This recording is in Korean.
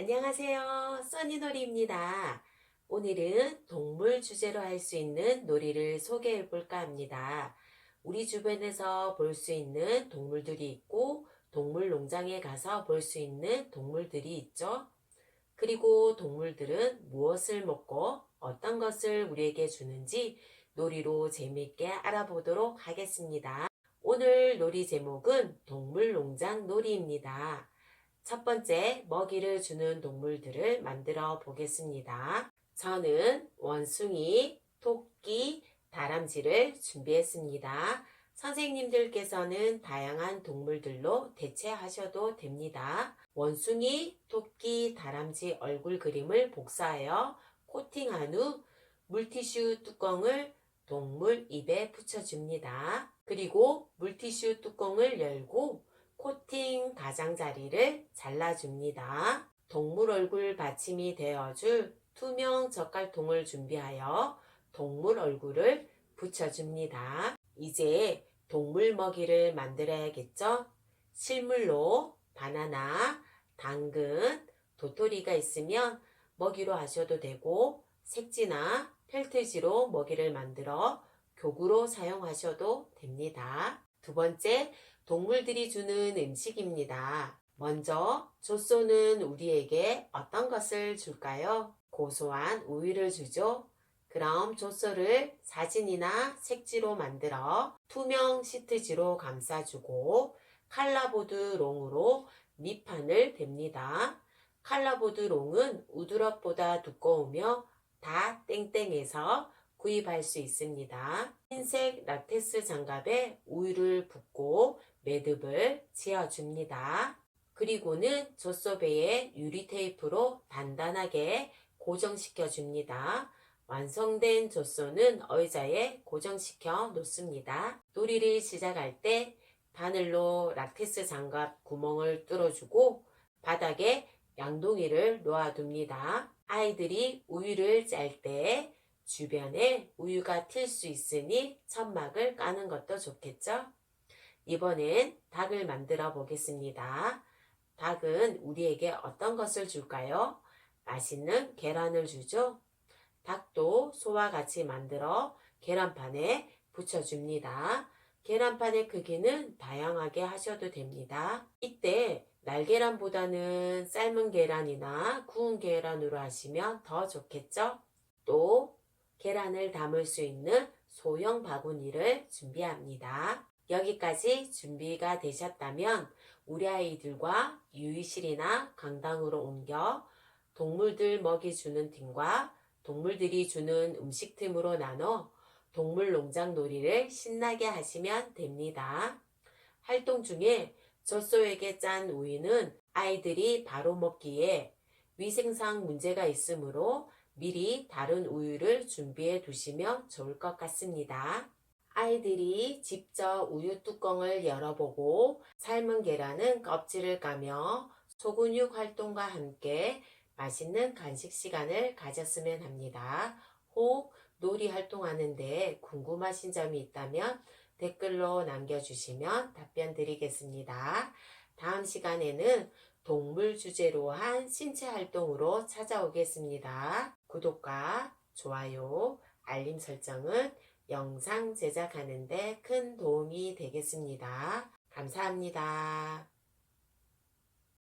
안녕하세요. 써니놀이입니다. 오늘은 동물 주제로 할 수 있는 놀이를 소개해 볼까 합니다. 우리 주변에서 볼 수 있는 동물들이 있고 동물 농장에 가서 볼 수 있는 동물들이 있죠. 그리고 동물들은 무엇을 먹고 어떤 것을 우리에게 주는지 놀이로 재미있게 알아보도록 하겠습니다. 오늘 놀이 제목은 동물 농장 놀이입니다. 첫 번째 먹이를 주는 동물들을 만들어 보겠습니다. 저는 원숭이, 토끼, 다람쥐를 준비했습니다. 선생님들께서는 다양한 동물들로 대체하셔도 됩니다. 원숭이, 토끼, 다람쥐 얼굴 그림을 복사하여 코팅한 후 물티슈 뚜껑을 동물 입에 붙여줍니다. 그리고 물티슈 뚜껑을 열고 코팅 가장자리를 잘라줍니다. 동물 얼굴 받침이 되어줄 투명 젓갈통을 준비하여 동물 얼굴을 붙여줍니다. 이제 동물 먹이를 만들어야겠죠? 실물로 바나나, 당근, 도토리가 있으면 먹이로 하셔도 되고 색지나 펠트지로 먹이를 만들어 교구로 사용하셔도 됩니다. 두 번째, 동물들이 주는 음식입니다. 먼저 조소는 우리에게 어떤 것을 줄까요? 고소한 우유를 주죠. 그럼 조소를 사진이나 색지로 만들어 투명 시트지로 감싸주고 칼라보드 롱으로 밑판을 댑니다. 칼라보드 롱은 우드럽보다 두꺼우며 다 땡땡해서 구입할 수 있습니다. 흰색 라텍스 장갑에 우유를 붓고 매듭을 지어줍니다. 그리고는 젖소배에 유리 테이프로 단단하게 고정시켜 줍니다. 완성된 젖소는 의자에 고정시켜 놓습니다. 놀이를 시작할 때 바늘로 라텍스 장갑 구멍을 뚫어주고 바닥에 양동이를 놓아둡니다. 아이들이 우유를 짤 때 주변에 우유가 튈 수 있으니 천막을 까는 것도 좋겠죠? 이번엔 닭을 만들어 보겠습니다. 닭은 우리에게 어떤 것을 줄까요? 맛있는 계란을 주죠? 닭도 소와 같이 만들어 계란판에 붙여줍니다. 계란판의 크기는 다양하게 하셔도 됩니다. 이때 날계란보다는 삶은 계란이나 구운 계란으로 하시면 더 좋겠죠? 또 계란을 담을 수 있는 소형 바구니를 준비합니다. 여기까지 준비가 되셨다면 우리 아이들과 유이실이나 강당으로 옮겨 동물들 먹이 주는 팀과 동물들이 주는 음식 팀으로 나눠 동물 농장 놀이를 신나게 하시면 됩니다. 활동 중에 젖소에게 짠 우유는 아이들이 바로 먹기에 위생상 문제가 있으므로 미리 다른 우유를 준비해 두시면 좋을 것 같습니다. 아이들이 직접 우유 뚜껑을 열어보고 삶은 계란은 껍질을 까며 소근육 활동과 함께 맛있는 간식 시간을 가졌으면 합니다. 혹 놀이 활동하는데 궁금하신 점이 있다면 댓글로 남겨주시면 답변 드리겠습니다. 다음 시간에는 동물 주제로 한 신체 활동으로 찾아오겠습니다. 구독과 좋아요, 알림 설정은 영상 제작하는 데 큰 도움이 되겠습니다. 감사합니다.